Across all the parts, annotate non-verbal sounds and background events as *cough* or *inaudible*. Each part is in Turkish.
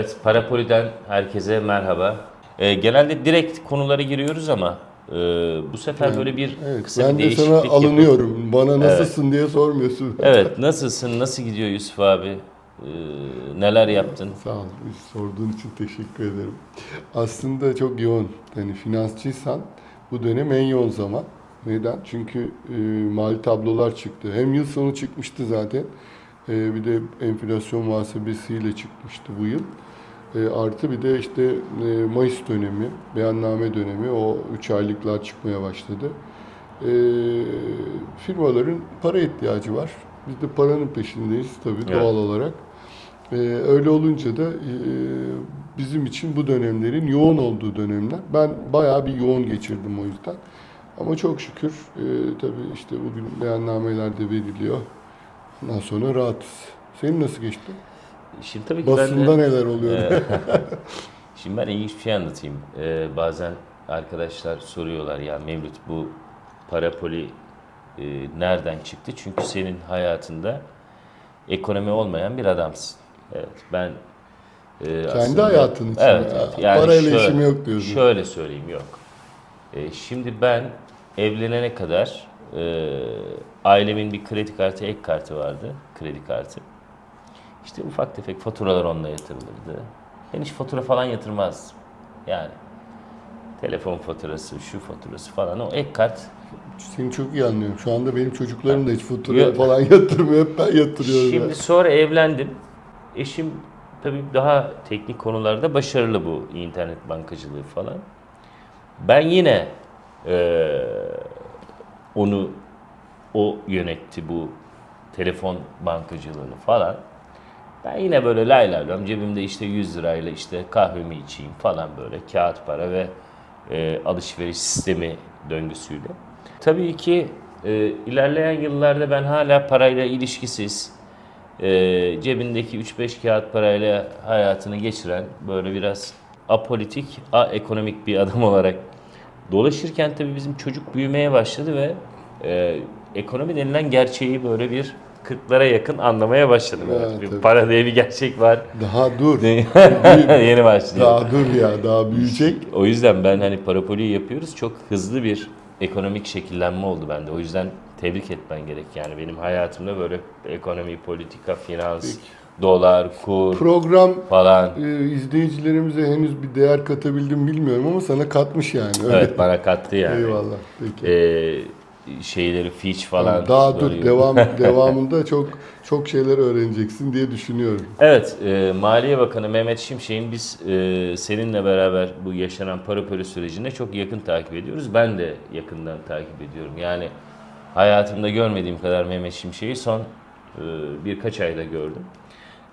Evet, Parapoli'den herkese merhaba. Ee, genelde direkt konulara giriyoruz ama e, bu sefer böyle bir Evet, kısa ben bir de sana değişiklik yapıp- alınıyorum. Bana nasılsın diye sormuyorsun. Evet, nasılsın, nasıl gidiyor Yusuf abi? Ee, neler yaptın? Sağ ol. Sorduğun için teşekkür ederim. Aslında çok yoğun. Yani finansçıysan bu dönem en yoğun zaman. Neden? Çünkü e, mali tablolar çıktı. Hem yıl sonu çıkmıştı zaten. E, bir de enflasyon muhasebesiyle çıkmıştı bu yıl. E, artı bir de işte e, Mayıs dönemi, beyanname dönemi o 3 aylıklar çıkmaya başladı. E, firmaların para ihtiyacı var. Biz de paranın peşindeyiz tabii Evet. doğal olarak. Ee, öyle olunca da e, bizim için bu dönemlerin yoğun olduğu dönemler. Ben bayağı bir yoğun geçirdim o yüzden. Ama çok şükür e, tabii işte bugün beyannameler de veriliyor. Ondan sonra rahatız. Senin nasıl geçti? Şimdi tabii ki ben Basında de... neler oluyor? Ee, *laughs* Şimdi ben ilginç bir şey anlatayım. Ee, bazen arkadaşlar soruyorlar ya Mevlüt bu Parapoli e, nereden çıktı? Çünkü senin hayatında ekonomi olmayan bir adamsın. Evet, ben e, Kendi aslında- hayatın için. Evet, ya. evet. Yani Parayla şöyle- işim yok diyorsun. Şöyle söyleyeyim yok. E, şimdi ben evlenene kadar e, ailemin bir kredi kartı, ek kartı vardı. Kredi kartı. İşte ufak tefek faturalar onunla yatırılırdı. Ben hiç fatura falan yatırmazdım. Yani telefon faturası, şu faturası falan o ek kart. Seni çok iyi anlıyorum. Şu anda benim çocuklarım da hiç fatura Yok. falan *laughs* yatırmıyor. Hep ben yatırıyorum. Şimdi ya. sonra evlendim. Eşim tabii daha teknik konularda başarılı bu internet bankacılığı falan. Ben yine eee, onu o yönetti bu telefon bankacılığını falan. Ben yine böyle lay lay lom cebimde işte 100 lirayla işte kahvemi içeyim falan böyle kağıt para ve e, alışveriş sistemi döngüsüyle. Tabii ki e, ilerleyen yıllarda ben hala parayla ilişkisiz, e, cebindeki 3-5 kağıt parayla hayatını geçiren böyle biraz apolitik, a-ekonomik bir adam *laughs* olarak dolaşırken tabii bizim çocuk büyümeye başladı ve e, ekonomi denilen gerçeği böyle bir 40'lara yakın anlamaya başladım. Evet, Evet, bir tabii. para diye bir gerçek var. Daha dur. *laughs* Yeni başlıyor. daha dur ya. Daha büyüyecek. O yüzden ben hani parapoliyi yapıyoruz. Çok hızlı bir ekonomik şekillenme oldu bende. O yüzden tebrik etmen gerek. Yani benim hayatımda böyle ekonomi, politika, finans, dolar, kur Program falan. e, izleyicilerimize henüz bir değer katabildim bilmiyorum ama sana katmış yani. Öyle. Evet bana kattı yani. Eyvallah. Peki. Ee, şeyleri Fitch falan. Daha dur devam *laughs* devamında çok çok şeyler öğreneceksin diye düşünüyorum. Evet, e, Maliye Bakanı Mehmet Şimşek'in biz e, seninle beraber bu yaşanan parapoli sürecinde çok yakın takip ediyoruz. Ben de yakından takip ediyorum. Yani hayatımda görmediğim kadar Mehmet Şimşek'i son e, birkaç ayda gördüm.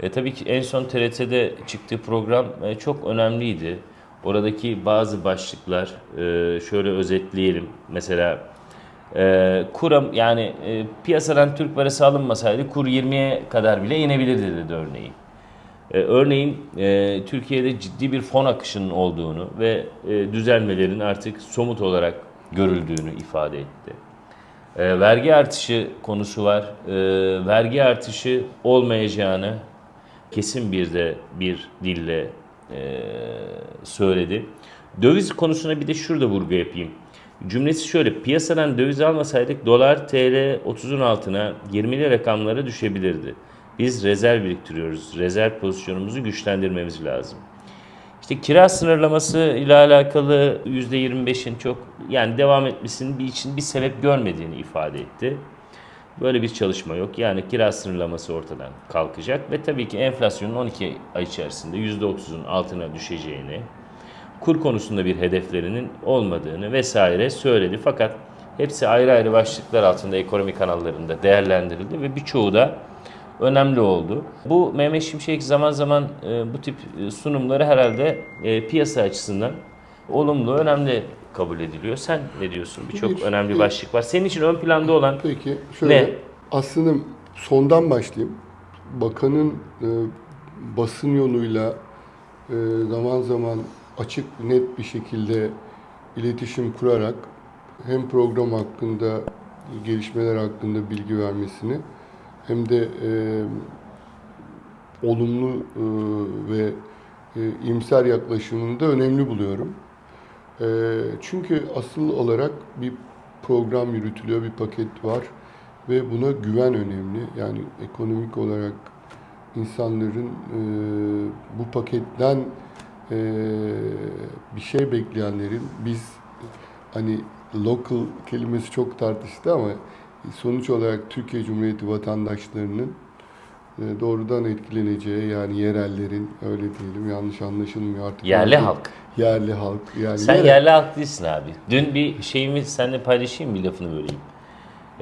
E, tabii ki en son TRT'de çıktığı program e, çok önemliydi. Oradaki bazı başlıklar e, şöyle özetleyelim. Mesela e, kuram yani e, piyasadan Türk parası alınmasaydı kur 20'ye kadar bile inebilirdi dedi örneğin. E, örneğin e, Türkiye'de ciddi bir fon akışının olduğunu ve e, düzelmelerin artık somut olarak görüldüğünü ifade etti. E, vergi artışı konusu var. E, vergi artışı olmayacağını kesin bir de bir dille e, söyledi. Döviz konusuna bir de şurada vurgu yapayım. Cümlesi şöyle, piyasadan döviz almasaydık dolar TL 30'un altına 20'li rakamlara düşebilirdi. Biz rezerv biriktiriyoruz. Rezerv pozisyonumuzu güçlendirmemiz lazım. İşte kira sınırlaması ile alakalı %25'in çok yani devam etmesinin bir için bir sebep görmediğini ifade etti. Böyle bir çalışma yok. Yani kira sınırlaması ortadan kalkacak ve tabii ki enflasyonun 12 ay içerisinde %30'un altına düşeceğini, kur konusunda bir hedeflerinin olmadığını vesaire söyledi. Fakat hepsi ayrı ayrı başlıklar altında ekonomi kanallarında değerlendirildi ve birçoğu da önemli oldu. Bu Mehmet Şimşek zaman zaman e, bu tip e, sunumları herhalde e, piyasa açısından olumlu, önemli kabul ediliyor. Sen ne diyorsun? Birçok Bir- önemli bir- başlık var. Senin için ön planda olan Peki şöyle Ne? aslında sondan başlayayım. Bakanın e, basın yoluyla e, zaman zaman açık net bir şekilde iletişim kurarak hem program hakkında gelişmeler hakkında bilgi vermesini hem de e, olumlu e, ve e, imser yaklaşımını da önemli buluyorum. E, çünkü asıl olarak bir program yürütülüyor, bir paket var ve buna güven önemli. Yani ekonomik olarak insanların e, bu paketten e, bir şey bekleyenlerin biz hani local kelimesi çok tartıştı ama sonuç olarak Türkiye Cumhuriyeti vatandaşlarının e, doğrudan etkileneceği yani yerellerin öyle diyelim yanlış anlaşılmıyor artık. Yerli halk. Yerli halk. Yani Sen yerel- yerli halk değilsin abi. Dün bir şeyimi seninle paylaşayım bir lafını böleyim.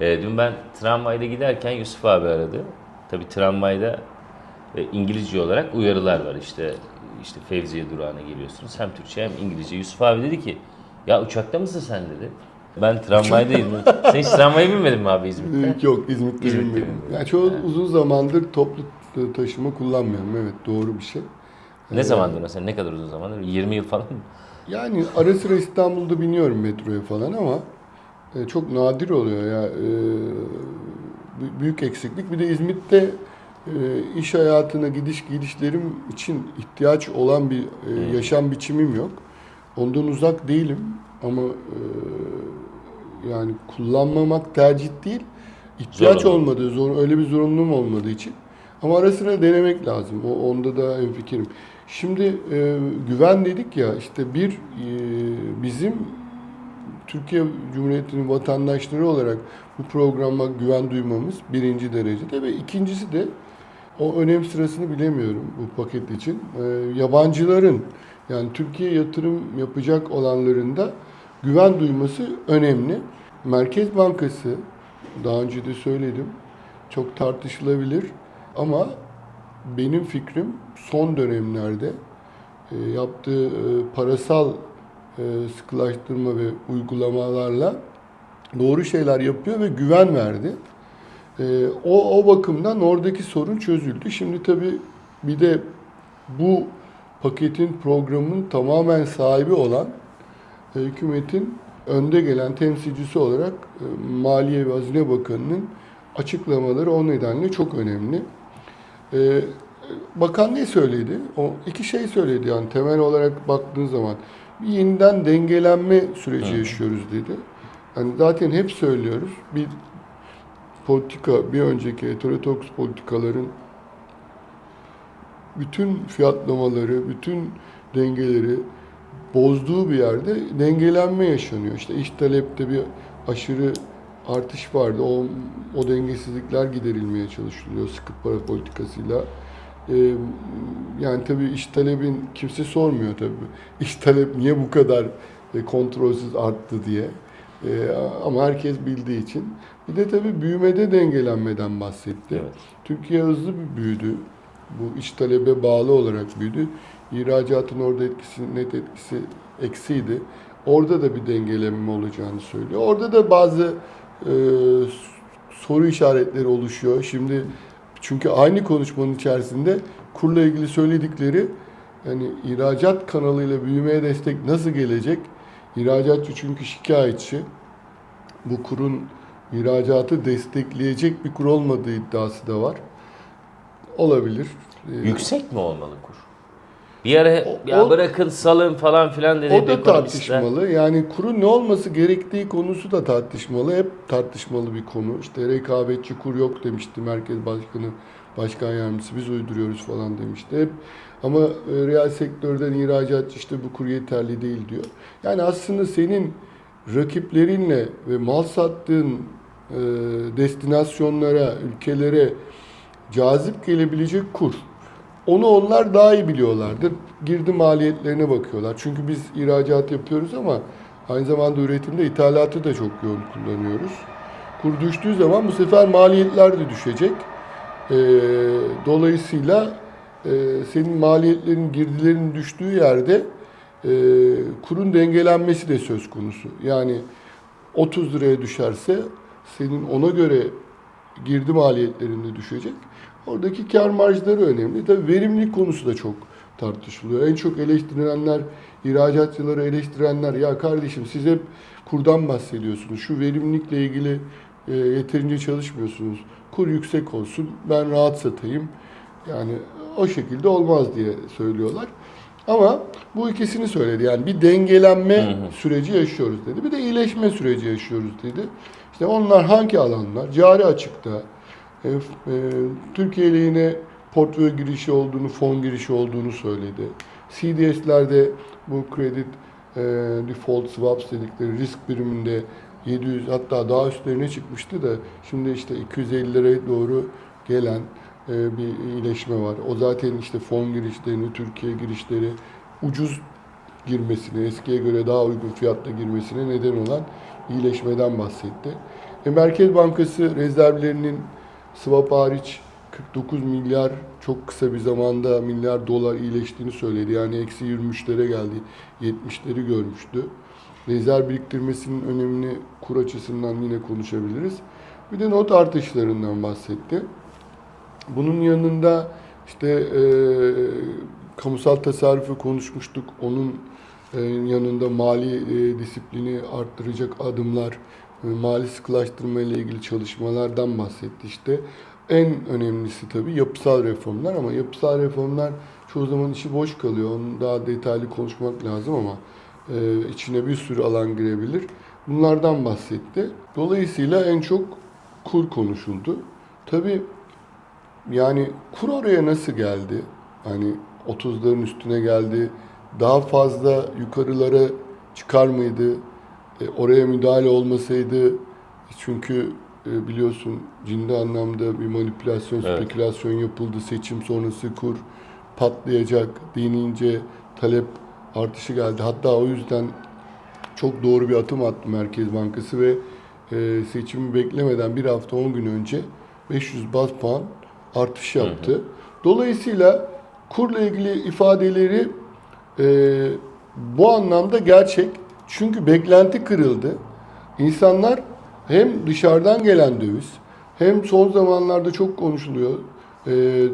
Ee, dün ben tramvayda giderken Yusuf abi aradı. Tabii tramvayda e, İngilizce olarak uyarılar var. İşte işte Fevziye durağına geliyorsunuz. Hem Türkçe hem İngilizce. Yusuf abi dedi ki ya uçakta mısın sen dedi. Ben tramvaydayım. *laughs* sen hiç tramvaya binmedin mi abi İzmit'te? Ee, Yok İzmit'te İzmit'te bilmiyorum. bilmiyorum. Yani çoğu uzun zamandır toplu taşıma kullanmıyorum. Evet doğru bir şey. Ne zamandır mesela? Ne kadar uzun zamandır? 20 yıl falan mı? Yani ara sıra İstanbul'da biniyorum metroya falan ama e, çok nadir oluyor ya. E, bü- büyük eksiklik. Bir de İzmit'te e, iş hayatına gidiş gidişlerim için ihtiyaç olan bir e, yaşam biçimim yok. Ondan uzak değilim ama e, yani kullanmamak tercih değil. ihtiyaç Zorunlu. olmadığı, zor, öyle bir zorunluluğum olmadığı için. Ama ara sıra denemek lazım. O, onda da hemfikirim. Şimdi e, güven dedik ya işte bir e, bizim Türkiye Cumhuriyeti'nin vatandaşları olarak bu programa güven duymamız birinci derecede ve ikincisi de o önem sırasını bilemiyorum bu paket için. E, yabancıların yani Türkiye yatırım yapacak olanların da güven duyması önemli. Merkez Bankası daha önce de söyledim çok tartışılabilir ama benim fikrim son dönemlerde e, yaptığı e, parasal e, sıkılaştırma ve uygulamalarla doğru şeyler yapıyor ve güven verdi. E, o, o bakımdan oradaki sorun çözüldü. Şimdi tabii bir de bu paketin programın tamamen sahibi olan e, hükümetin önde gelen temsilcisi olarak e, Maliye ve Hazine Bakanı'nın açıklamaları o nedenle çok önemli. E, Bakan ne söyledi? O iki şey söyledi yani temel olarak baktığın zaman bir yeniden dengelenme süreci yaşıyoruz dedi. Yani zaten hep söylüyoruz. Bir politika, bir önceki heterotoks politikaların bütün fiyatlamaları, bütün dengeleri bozduğu bir yerde dengelenme yaşanıyor. İşte iş talepte bir aşırı artış vardı. O, o dengesizlikler giderilmeye çalışılıyor sıkı para politikasıyla. Ee, yani tabii iş talebin kimse sormuyor tabii. İş talep niye bu kadar e, kontrolsüz arttı diye. Ee, ama herkes bildiği için. Bir de tabii büyümede dengelenmeden bahsetti. Evet. Türkiye hızlı bir büyüdü. Bu iç talebe bağlı olarak büyüdü. İhracatın orada etkisi, net etkisi eksiydi. Orada da bir dengelenme olacağını söylüyor. Orada da bazı e, soru işaretleri oluşuyor. Şimdi çünkü aynı konuşmanın içerisinde kurla ilgili söyledikleri yani ihracat kanalıyla büyümeye destek nasıl gelecek? İhracatçı çünkü şikayetçi. Bu kurun ihracatı destekleyecek bir kur olmadığı iddiası da var. Olabilir. Ee, Yüksek mi olmalı kur? Bir ara O- ya o- bırakın salın falan filan dedi. O da tartışmalı. Yani kurun ne olması gerektiği konusu da tartışmalı. Hep tartışmalı bir konu. İşte rekabetçi kur yok demişti Merkez Başkanı, Başkan Yardımcısı. Biz uyduruyoruz falan demişti. Hep ama e, reel sektörden ihracatçı işte bu kur yeterli değil diyor. Yani aslında senin rakiplerinle ve mal sattığın e, destinasyonlara, ülkelere cazip gelebilecek kur. Onu onlar daha iyi biliyorlardır. Girdi maliyetlerine bakıyorlar. Çünkü biz ihracat yapıyoruz ama aynı zamanda üretimde ithalatı da çok yoğun kullanıyoruz. Kur düştüğü zaman bu sefer maliyetler de düşecek. Ee, dolayısıyla e, senin maliyetlerin, girdilerin düştüğü yerde e, kurun dengelenmesi de söz konusu. Yani 30 liraya düşerse senin ona göre girdi maliyetlerinde düşecek. Oradaki kar marjları önemli. Tabii verimlilik konusu da çok tartışılıyor. En çok eleştirilenler, ihracatçıları eleştirenler ya kardeşim siz hep kurdan bahsediyorsunuz. Şu verimlilikle ilgili e, yeterince çalışmıyorsunuz. Kur yüksek olsun, ben rahat satayım. Yani o şekilde olmaz diye söylüyorlar. Ama bu ikisini söyledi. Yani bir dengelenme süreci yaşıyoruz dedi. Bir de iyileşme süreci yaşıyoruz dedi. İşte onlar hangi alanlar? Cari açıkta, e, e, Türkiye lehine portföy girişi olduğunu, fon girişi olduğunu söyledi. CDS'lerde bu kredi e, default swaps dedikleri risk biriminde 700 hatta daha üstlerine çıkmıştı da şimdi işte 250'lere doğru gelen bir iyileşme var. O zaten işte fon girişlerini, Türkiye girişleri ucuz girmesine, eskiye göre daha uygun fiyatla girmesine neden olan iyileşmeden bahsetti. E, Merkez Bankası rezervlerinin swap hariç 49 milyar çok kısa bir zamanda milyar dolar iyileştiğini söyledi. Yani eksi 23'lere geldi, 70'leri görmüştü. Rezerv biriktirmesinin önemini kur açısından yine konuşabiliriz. Bir de not artışlarından bahsetti. Bunun yanında işte e, kamusal tasarrufu konuşmuştuk. Onun e, yanında mali e, disiplini arttıracak adımlar, e, mali sıkılaştırma ile ilgili çalışmalardan bahsetti işte. En önemlisi tabii yapısal reformlar ama yapısal reformlar çoğu zaman işi boş kalıyor. Onu daha detaylı konuşmak lazım ama e, içine bir sürü alan girebilir. Bunlardan bahsetti. Dolayısıyla en çok kur konuşuldu. Tabii yani kur oraya nasıl geldi? Hani 30'ların üstüne geldi. Daha fazla yukarılara çıkar mıydı? E, oraya müdahale olmasaydı çünkü e, biliyorsun ciddi anlamda bir manipülasyon, Evet. spekülasyon yapıldı. Seçim sonrası kur patlayacak denince talep artışı geldi. Hatta o yüzden çok doğru bir atım attı Merkez Bankası ve e, seçimi beklemeden bir hafta 10 gün önce 500 baz puan artış yaptı. Dolayısıyla kurla ilgili ifadeleri e, bu anlamda gerçek. Çünkü beklenti kırıldı. İnsanlar hem dışarıdan gelen döviz hem son zamanlarda çok konuşuluyor. E,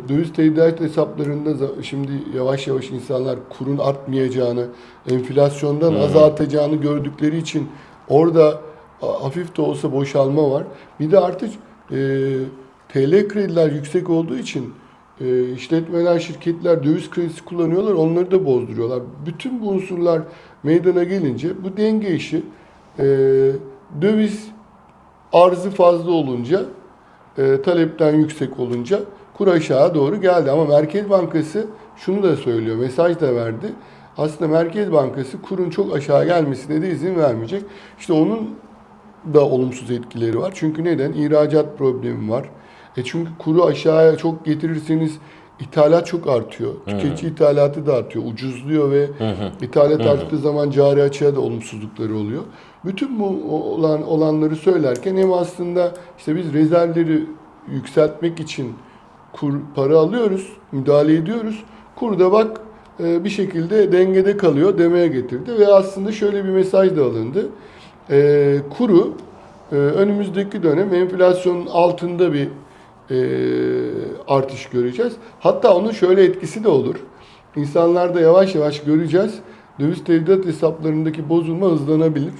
döviz tevdiat hesaplarında şimdi yavaş yavaş insanlar kurun artmayacağını, enflasyondan az artacağını gördükleri için orada hafif de olsa boşalma var. Bir de artık e, TL krediler yüksek olduğu için e, işletmeler, şirketler döviz kredisi kullanıyorlar, onları da bozduruyorlar. Bütün bu unsurlar meydana gelince bu denge işi e, döviz arzı fazla olunca e, talepten yüksek olunca kur aşağı doğru geldi. Ama Merkez Bankası şunu da söylüyor, mesaj da verdi. Aslında Merkez Bankası kurun çok aşağı gelmesine de izin vermeyecek. İşte onun da olumsuz etkileri var. Çünkü neden? İhracat problemi var. E çünkü kuru aşağıya çok getirirseniz ithalat çok artıyor. Tüketici ithalatı da artıyor. Ucuzluyor ve ithalat arttığı zaman cari açığa da olumsuzlukları oluyor. Bütün bu olan olanları söylerken hem aslında işte biz rezervleri yükseltmek için kur para alıyoruz, müdahale ediyoruz. Kur da bak e, bir şekilde dengede kalıyor demeye getirdi ve aslında şöyle bir mesaj da alındı. E, kuru e, önümüzdeki dönem enflasyonun altında bir e, artış göreceğiz. Hatta onun şöyle etkisi de olur. İnsanlarda yavaş yavaş göreceğiz. Döviz tevdiat hesaplarındaki bozulma hızlanabilir.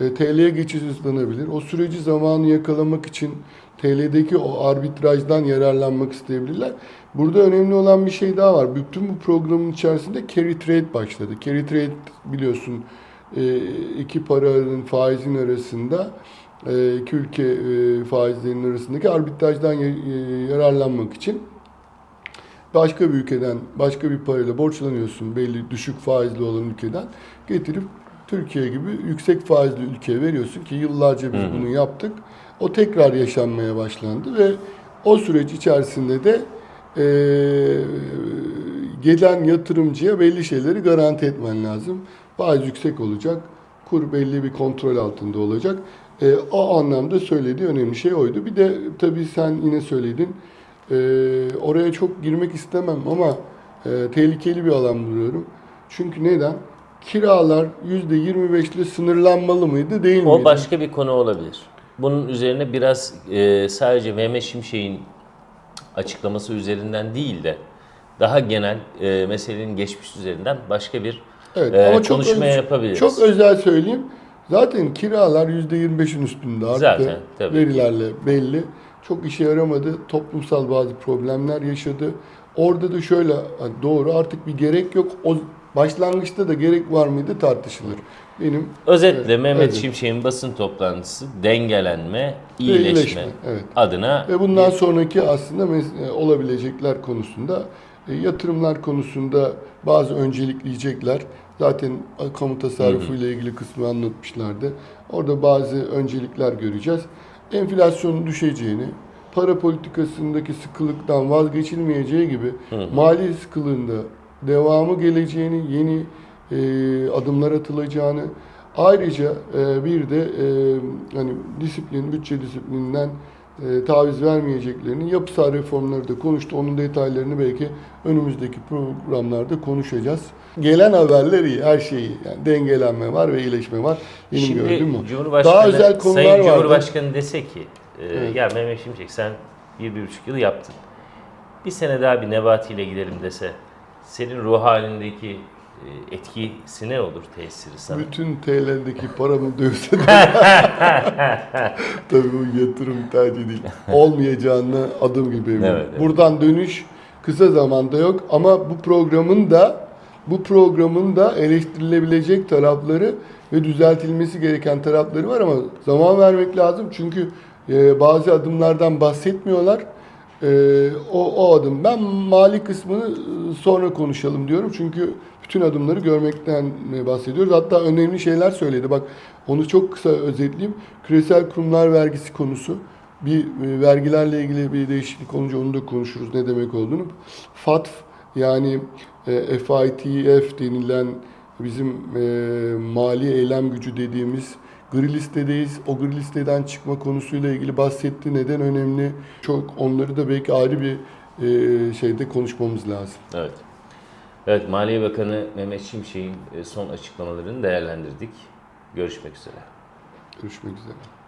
E, TL'ye geçiş hızlanabilir. O süreci zamanı yakalamak için TL'deki o arbitrajdan yararlanmak isteyebilirler. Burada önemli olan bir şey daha var. Bütün bu programın içerisinde carry trade başladı. Carry trade biliyorsun e, iki paranın faizin arasında iki ülke e, faizlerinin arasındaki arbitrajdan e, yararlanmak için başka bir ülkeden başka bir parayla borçlanıyorsun belli düşük faizli olan ülkeden getirip Türkiye gibi yüksek faizli ülkeye veriyorsun ki yıllarca biz bunu yaptık. O tekrar yaşanmaya başlandı ve o süreç içerisinde de e, gelen yatırımcıya belli şeyleri garanti etmen lazım. Faiz yüksek olacak, kur belli bir kontrol altında olacak. E, o anlamda söylediği önemli şey oydu. Bir de tabii sen yine söyledin. E, oraya çok girmek istemem ama e, tehlikeli bir alan buluyorum. Çünkü neden? Kiralar %25 ile sınırlanmalı mıydı değil miydi? O başka bir konu olabilir. Bunun üzerine biraz e, sadece Mehmet Şimşek'in açıklaması üzerinden değil de daha genel e, meselenin geçmiş üzerinden başka bir Evet, e, ama çok konuşma öz- yapabiliriz. Çok özel söyleyeyim. Zaten kiralar %25'in üstünde arttı. Zaten, tabii ki. Verilerle belli. Çok işe yaramadı. Toplumsal bazı problemler yaşadı. Orada da şöyle doğru artık bir gerek yok. O Başlangıçta da gerek var mıydı tartışılır. Benim Özetle Mehmet evet. Şimşek'in basın toplantısı dengelenme, iyileşme, iyileşme, evet. adına Ve bundan sonraki aslında e, olabilecekler konusunda e, yatırımlar konusunda bazı öncelikleyecekler. Zaten kamu tasarrufu ile ilgili kısmı anlatmışlardı. Orada bazı öncelikler göreceğiz. Enflasyonun düşeceğini, para politikasındaki sıkılıktan vazgeçilmeyeceği gibi mali sıkılığında devamı geleceğini, yeni e, adımlar atılacağını, ayrıca e, bir de e, hani disiplin, bütçe disiplininden e, taviz vermeyeceklerini, yapısal reformları da konuştu. Onun detaylarını belki önümüzdeki programlarda konuşacağız. Gelen haberler iyi, her şey iyi. Yani dengelenme var ve iyileşme var. Benim Şimdi gördüğüm o. Cumhurbaşkanı, Daha özel konular Sayın vardı. Cumhurbaşkanı dese ki, e, Evet. ya Mehmet Şimşek sen bir, bir buçuk yıl yaptın. Bir sene daha bir Nebati ile gidelim dese, senin ruh halindeki etkisi ne olur tesiri sana? Bütün TL'deki paramı dövse de *laughs* tabii bu yatırım tercih değil. Olmayacağını adım gibi eminim. Evet, evet. Buradan dönüş kısa zamanda yok ama bu programın da bu programın da eleştirilebilecek tarafları ve düzeltilmesi gereken tarafları var ama zaman vermek lazım çünkü e, bazı adımlardan bahsetmiyorlar. E, o, o adım. Ben mali kısmını e, sonra konuşalım diyorum çünkü bütün adımları görmekten e, bahsediyoruz. Hatta önemli şeyler söyledi. Bak onu çok kısa özetleyeyim. Küresel kurumlar vergisi konusu bir e, vergilerle ilgili bir değişiklik olunca onu da konuşuruz ne demek olduğunu. FATF yani e, FITF denilen bizim e, mali eylem gücü dediğimiz gri listedeyiz. O gri listeden çıkma konusuyla ilgili bahsetti. Neden önemli? Çok onları da belki ayrı bir e, şeyde konuşmamız lazım. Evet. Evet, Maliye Bakanı Mehmet Şimşek'in e, son açıklamalarını değerlendirdik. Görüşmek üzere. Görüşmek üzere.